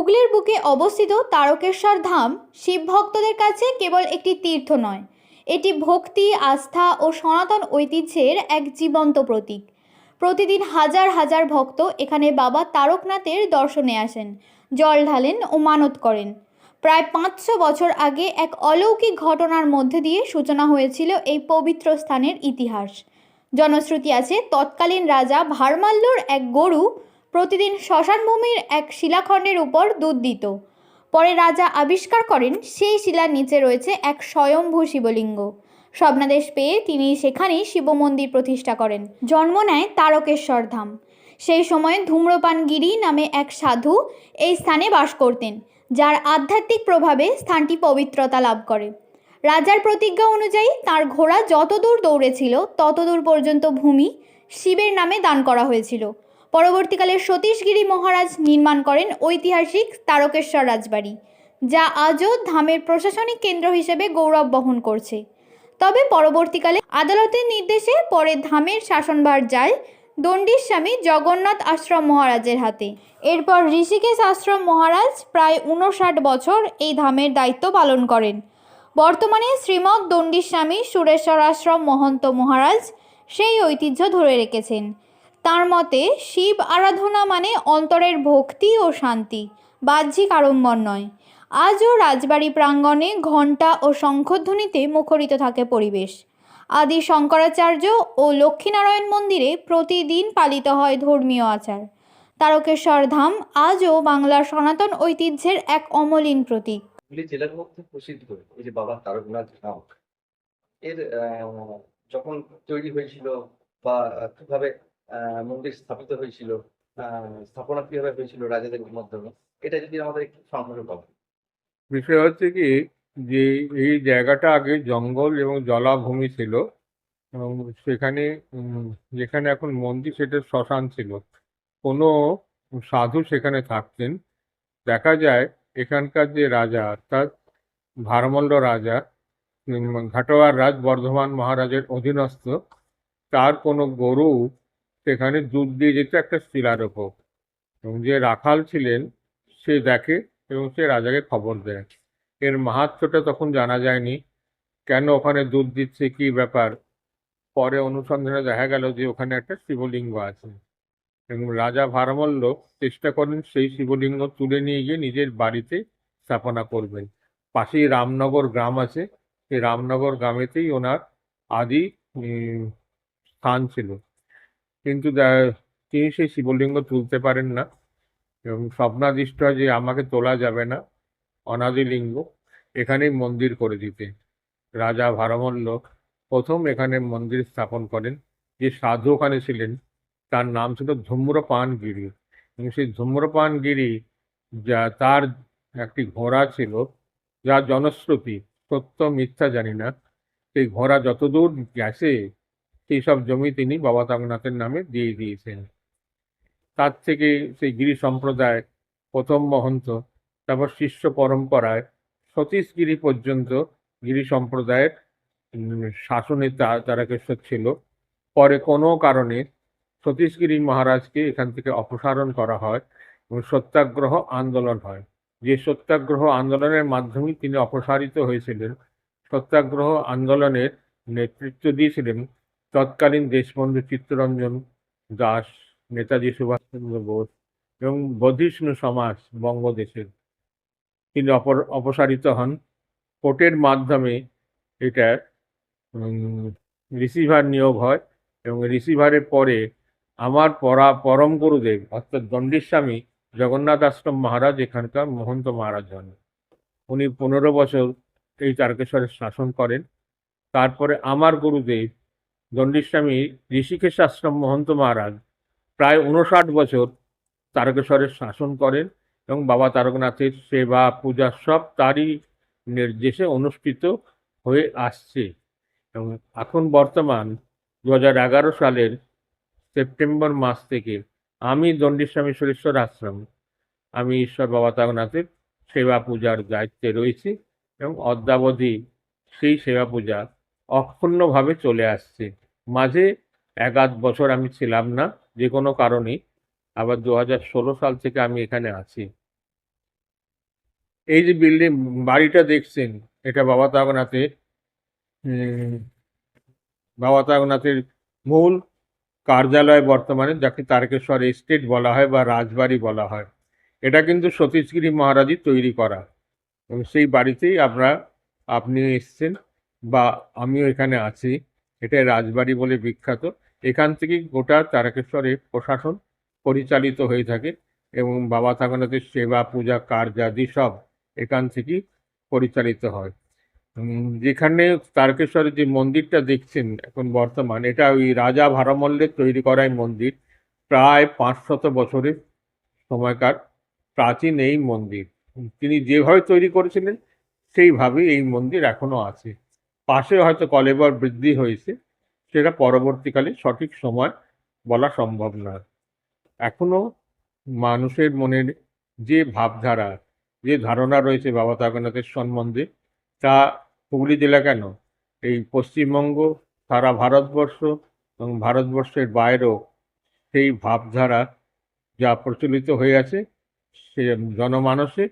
হুগলির বুকে অবস্থিত তারকেশ্বর ধাম শিব ভক্তদের কাছে কেবল একটি তীর্থ নয়। এটি ভক্তি, আস্থা ও সনাতন ঐতিহ্যের এক জীবন্ত প্রতীক। প্রতিদিন হাজার হাজার ভক্ত এখানে বাবা তারকনাথের দর্শনে আসেন, জল ঢালেন ও মানত করেন। প্রায় পাঁচশো বছর আগে এক অলৌকিক ঘটনার মধ্যে দিয়ে সূচনা হয়েছিল এই পবিত্র স্থানের ইতিহাস। জনশ্রুতি আছে, তৎকালীন রাজা ভারমাল্যর এক গরু প্রতিদিন শ্মশানভূমির এক শিলাখণ্ডের উপর দুধ দিত। পরে রাজা আবিষ্কার করেন, সেই শিলার নিচে রয়েছে এক স্বয়ম্ভূ শিবলিঙ্গ। স্বপ্নাদেশ পেয়ে তিনি সেখানেই শিব মন্দির প্রতিষ্ঠা করেন। জন্ম নেয় তারকেশ্বর ধাম। সেই সময়ে ধূম্রপানগিরি নামে এক সাধু এই স্থানে বাস করতেন, যার আধ্যাত্মিক প্রভাবে স্থানটি পবিত্রতা লাভ করে। রাজার প্রতিজ্ঞা অনুযায়ী তার ঘোড়া যতদূর দৌড়েছিল, ততদূর পর্যন্ত ভূমি শিবের নামে দান করা হয়েছিল। পরবর্তীকালে সতীশগিরি মহারাজ নির্মাণ করেন ঐতিহাসিক তারকেশ্বর রাজবাড়ি, যা আজও ধামের প্রশাসনিক কেন্দ্র হিসেবে গৌরব বহন করছে। তবে পরবর্তীকালে আদালতের নির্দেশে পরে ধামের শাসনভার যায় দণ্ডির স্বামী জগন্নাথ আশ্রম মহারাজের হাতে। এরপর ঋষিকেশ আশ্রম মহারাজ প্রায় উনষাট বছর এই ধামের দায়িত্ব পালন করেন। বর্তমানে শ্রীমৎ দণ্ডির স্বামী সুরেশ্বর আশ্রম মহন্ত মহারাজ সেই ঐতিহ্য ধরে রেখেছেন। তার মতে, শিব আরাধনা মানে অন্তরের ভক্তি ও শান্তি, বাহ্যিক আড়ম্বর নয়। আজও রাজবাড়ি প্রাঙ্গণে ঘণ্টা ও শঙ্খধ্বনিতে মুখরিত থাকে পরিবেশ। আদি শঙ্করাচার্য ও লক্ষ্মীনারায়ণ মন্দিরে প্রতিদিন পালিত হয় ধর্মীয় আচার। তারকেশ্বর ধাম আজও বাংলার সনাতন ঐতিহ্যের এক অমলিন প্রতীক। জেলার মধ্যে প্রসিদ্ধ যে বাবা তারকনাথ এর যখন তৈরি হয়েছিল বা কীভাবে মন্দির স্থাপিত হয়েছিল স্থাপনা কীভাবে হয়েছিল রাজাদের মাধ্যমে, এটা যদি আমাদের একটু সংক্ষেপে বলেন। বিষয় হচ্ছে কি, যে এই জায়গাটা আগে জঙ্গল এবং জলাভূমি ছিল, এবং সেখানে যেখানে এখন মন্দির সেটা শ্মশান ছিল। কোনো সাধু সেখানে থাকতেন। দেখা যায়, এখানকার যে রাজা, অর্থাৎ ভারমল্ল রাজা ঘাটোয়ার রাজ বর্ধমান মহারাজের অধীনস্থ, তার কোনো গরু সেখানে দুধ দিয়ে যেত একটা শিলার ওপর এবং যে রাখাল ছিলেন, সে দেখে এবং সে রাজাকে খবর দেয়। এর মাহাত্ম্যটা তখন জানা যায়নি। কেন ওখানে দুধ দিচ্ছে, কি ব্যাপার? পরে অনুসন্ধানে দেখা গেল যে ওখানে একটা শিবলিঙ্গ আছে। এবং রাজা ভারমল্ল চেষ্টা করেন সেই শিবলিঙ্গ তুলে নিয়ে গিয়ে নিজের বাড়িতে স্থাপনা করবেন। পাশেই রামনগর গ্রাম আছে। সেই রামনগর গ্রামেতেই ওনার আদি স্থান ছিল। কিন্তু তিনি সেই শিবলিঙ্গ তুলতে পারেন না। এবং স্বপ্নাদিষ্ট যে আমাকে তোলা যাবে না অনাদি লিঙ্গ এখানেই মন্দির করে দিতে। রাজা ভারমল্ল প্রথম এখানে মন্দির স্থাপন করেন। যে সাধু ওখানে ছিলেন, তার নাম ছিল ধূম্রপান গিরি এবং সেই ধূম্রপান গিরি যা, তার একটি ঘোড়া ছিল, যা জনশ্রুতি, সত্য মিথ্যা জানি না। সেই ঘোড়া যতদূর গেছে সেই সব জমি তিনি বাবা তারকনাথের নামে দিয়ে দিয়েছেন। তার থেকে সেই গিরি সম্প্রদায় প্রথম মহন্ত, তারপর শিষ্য পরম্পরায় সতীশগিরি পর্যন্ত গিরি সম্প্রদায়ের শাসনে তারকেশ্বর ছিল। পরে কোনো কারণে সতীশগিরি মহারাজকে এখান থেকে অপসারণ করা হয় এবং সত্যাগ্রহ আন্দোলন হয়। যে সত্যাগ্রহ আন্দোলনের মাধ্যমে তিনি অপসারিত হয়েছিলেন, সত্যাগ্রহ আন্দোলনের নেতৃত্ব দিয়েছিলেন তৎকালীন দেশবন্ধু চিত্তরঞ্জন দাস, নেতাজি সুভাষচন্দ্র বোস এবং বধিষ্ণু সমাজ বঙ্গদেশের তিনি অপর, অপসারিত হন। কোর্টের মাধ্যমে এটা রিসিভার নিয়োগ হয় এবং রিসিভারের পরে আমার পরা, পরম গুরুদেব অর্থাৎ দণ্ডীস্বামী জগন্নাথ আশ্রম মহারাজ, এখানকার মহন্ত মহারাজ হন। উনি পনেরো বছর এই তারকেশ্বরের শাসন করেন। তারপরে আমার গুরুদেব দণ্ডীস্বামী ঋষিকেশ আশ্রম মহন্ত মহারাজ প্রায় উনষাট বছর তারকেশ্বরের শাসন করেন এবং বাবা তারকনাথের সেবা, পূজা সব তারই নির্দেশে অনুষ্ঠিত হয়ে আসছে। এবং এখন বর্তমান দু হাজার এগারো সালের সেপ্টেম্বর মাস থেকে আমি দণ্ডীস্বামী সুরেশ্বর আশ্রম, আমি ঈশ্বর বাবা তারকনাথের সেবা পূজার দায়িত্বে রয়েছি এবং অদ্যাবধি সেই সেবা পূজা অক্ষুণ্ণভাবে চলে আসছে। মাঝে এক আধ বছর আমি ছিলাম না, যে কোনো কারণে আবার দু হাজার ষোলো সাল থেকে আমি এখানে আছি। এই যে বিল্ডিং, বাড়িটা দেখছেন, এটা বাবা তাগনাথের বাবা তাগনাথের মূল কার্যালয় বর্তমানে, যাকে তারকেশ্বর এস্টেট বলা হয় বা রাজবাড়ি বলা হয়। এটা কিন্তু সতীশগিরি মহারাজই তৈরি করা। সেই বাড়িতেই আমরা, আপনি এসছেন। বা আমিও এখানে আছি। এটা রাজবাড়ি বলে বিখ্যাত। এখান থেকেই গোটা তারকেশ্বরের প্রশাসন পরিচালিত হয়ে থাকে এবং বাবা থাগনাথের সেবা, পূজা, কার্যাদি সব এখান থেকেই পরিচালিত হয়। যেখানে তারকেশ্বরের যে মন্দিরটা দেখছেন এখন বর্তমান, এটা ওই রাজা ভারমল্লের তৈরি করা এই মন্দির। প্রায় পাঁচশত বছরের সময়কার প্রাচীন এই মন্দির। তিনি যেভাবে তৈরি করেছিলেন, সেইভাবেই এই মন্দির এখনও আছে। পাশে হয়তো কলেবর বৃদ্ধি হয়েছে, সেটা পরবর্তীকালে সঠিক সময় বলা সম্ভব নয় এখনও মানুষের মনের যে ভাবধারা, যে ধারণা রয়েছে বাবা তাগনাথের সম্বন্ধে, তা হুগলি জেলা কেন? এই পশ্চিমবঙ্গ, সারা ভারতবর্ষ এবং ভারতবর্ষের বাইরেও সেই ভাবধারা যা প্রচলিত হয়ে আছে, সে জনমানসে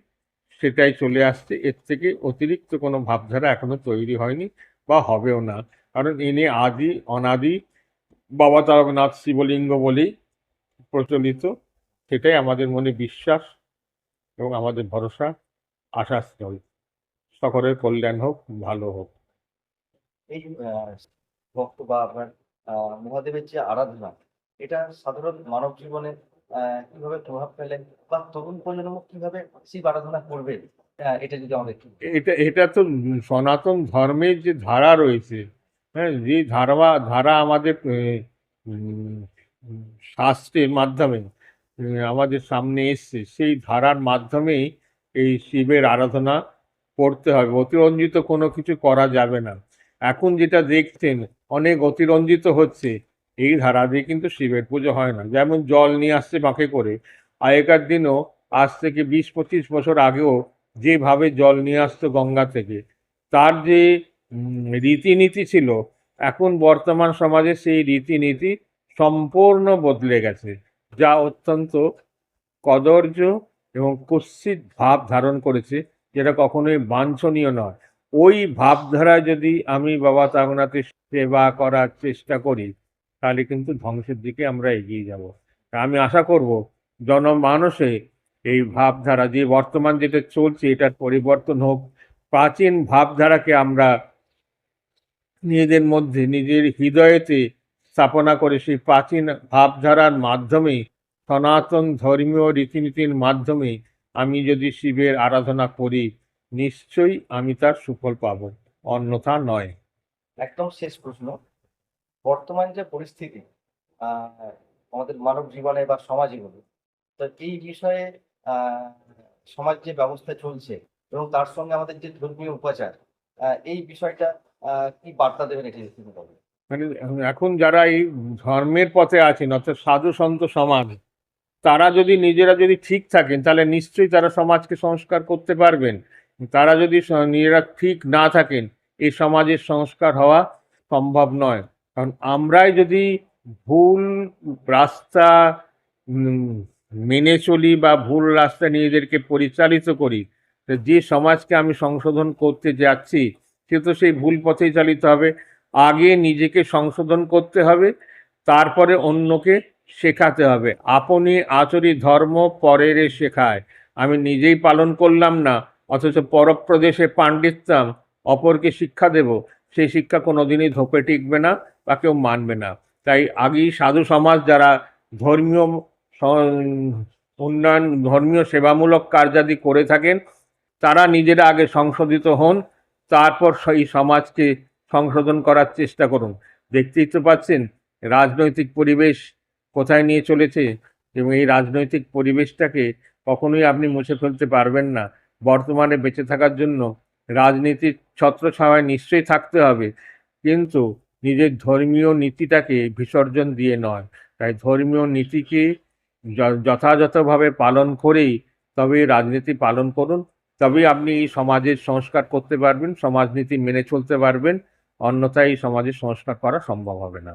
সেটাই চলে আসছে। এর থেকে অতিরিক্ত কোনো ভাবধারা এখনও তৈরি হয়নি বা হবেও না। কারণ ইনি আদি, অনাদি, বাবা তারকনাথ, শিবলিঙ্গ বলেই প্রচলিত। সেটাই আমাদের মনে বিশ্বাস এবং আমাদের ভরসা। আশাস্থল সকলের কল্যাণ হোক, ভালো হোক। এই ভক্ত বা আপনার মহাদেবের যে আরাধনা, এটা সাধারণ মানব জীবনে কীভাবে প্রভাব ফেলে বা তরুণ প্রজন্ম কীভাবে শিব আরাধনা করবে এটা যদি আমাদের এটা এটা তো সনাতন ধর্মের যে ধারা রয়েছে হ্যাঁ যে ধারা ধারা আমাদের শাস্ত্রের মাধ্যমে আমাদের সামনে এসছে, সেই ধারার মাধ্যমেই এই শিবের আরাধনা করতে হবে। অতিরঞ্জিত কোনো কিছু করা যাবে না। এখন যেটা দেখছেন, অনেক অতিরঞ্জিত হচ্ছে। এই ধারা দিয়ে কিন্তু শিবের পুজো হয় না। যেমন জল নিয়ে আসছে বাঁকে করে, আগেকার দিনও আজ থেকে বিশ পঁচিশ বছর আগেও যেভাবে জল নিয়ে আসতো গঙ্গা থেকে, তার যে রীতিনীতি ছিল, এখন বর্তমান সমাজে সেই রীতিনীতি সম্পূর্ণ বদলে গেছে, যা অত্যন্ত কদর্য এবং কুৎসিত ভাব ধারণ করেছে, যেটা কখনোই বাঞ্ছনীয় নয়। ওই ভাবধারা যদি আমি বাবা তাগনাথের সেবা করার চেষ্টা করি তাহলে কিন্তু ধ্বংসের দিকে আমরা এগিয়ে যাব। আমি আশা করব জনমানসে এই ভাবধারা যে বর্তমান যেটা চলছে এটার পরিবর্তন হোক, প্রাচীন ভাবধারাকে আমরা নিজেদের মধ্যে, নিজের হৃদয়েতে স্থাপনা করে সেই প্রাচীন ভাবধারার মাধ্যমে, সনাতন ধর্মীয় রীতিনীতির মাধ্যমে আমি যদি শিবের আরাধনা করি, নিশ্চয়ই আমি তার সুফল পাব। অন্যথা নয়। একদম শেষ প্রশ্ন। বর্তমান যে পরিস্থিতি আমাদের মানব জীবনে বা সমাজে বলুন তো এই বিষয়ে সমাজ যে ব্যবস্থা চলছে এবং তার সঙ্গে আমাদের যে ধর্মীয় উপাচার এই বিষয়টা কি বার্তা দেবেন এটি মানে এখন যারা এই ধর্মের পথে আছেন, অর্থাৎ সাধু সন্ত সমাজ, তারা যদি নিজেরা যদি ঠিক থাকেন, তাহলে নিশ্চয়ই তারা সমাজকে সংস্কার করতে পারবেন। তারা যদি নিজেরা ঠিক না থাকেন, এই সমাজের সংস্কার হওয়া সম্ভব নয়। কারণ আমরাই যদি ভুল রাস্তা মেনে চলি বা ভুল রাস্তা নিজেদেরকে পরিচালিত করি যে সমাজকে আমি সংশোধন করতে যাচ্ছি, সে তো সেই ভুল পথেই চালিত হবে। আগে নিজেকে সংশোধন করতে হবে, তারপরে অন্যকে শেখাতে হবে। আপনি আচরি ধর্ম পরেরে শেখায়। আমি নিজেই পালন করলাম না, অথচ পরপ্রদেশে পাণ্ডিত্যম, অপরকে শিক্ষা দেব। সেই শিক্ষা কোনোদিনই ধোপে টিকবে না। বা কেউ মানবে না। তাই আগেই সাধু সমাজ যারা ধর্মীয় উন্নয়ন, ধর্মীয় সেবামূলক কার্যাদি করে থাকেন, তারা নিজেরা আগে সংশোধিত হন, তারপর সেই সমাজকে সংশোধন করার চেষ্টা করুন। দেখতেই তো পাচ্ছেন, রাজনৈতিক পরিবেশ কোথায় নিয়ে চলেছে এবং এই রাজনৈতিক পরিবেশটাকে কখনোই আপনি মুছে ফেলতে পারবেন না। বর্তমানে বেঁচে থাকার জন্য রাজনীতির ছত্রছায়ায় নিশ্চয়ই থাকতে হবে। কিন্তু নিজের ধর্মীয় নীতিটাকে বিসর্জন দিয়ে নয়। তাই ধর্মীয় নীতিকে যথাযথভাবে পালন করেই তবে রাজনীতি পালন করুন। তবেই আপনি এই সমাজের সংস্কার করতে পারবেন, সমাজনীতি মেনে চলতে পারবেন। অন্যথায় এই সমাজের সংস্কার করা সম্ভব হবে না।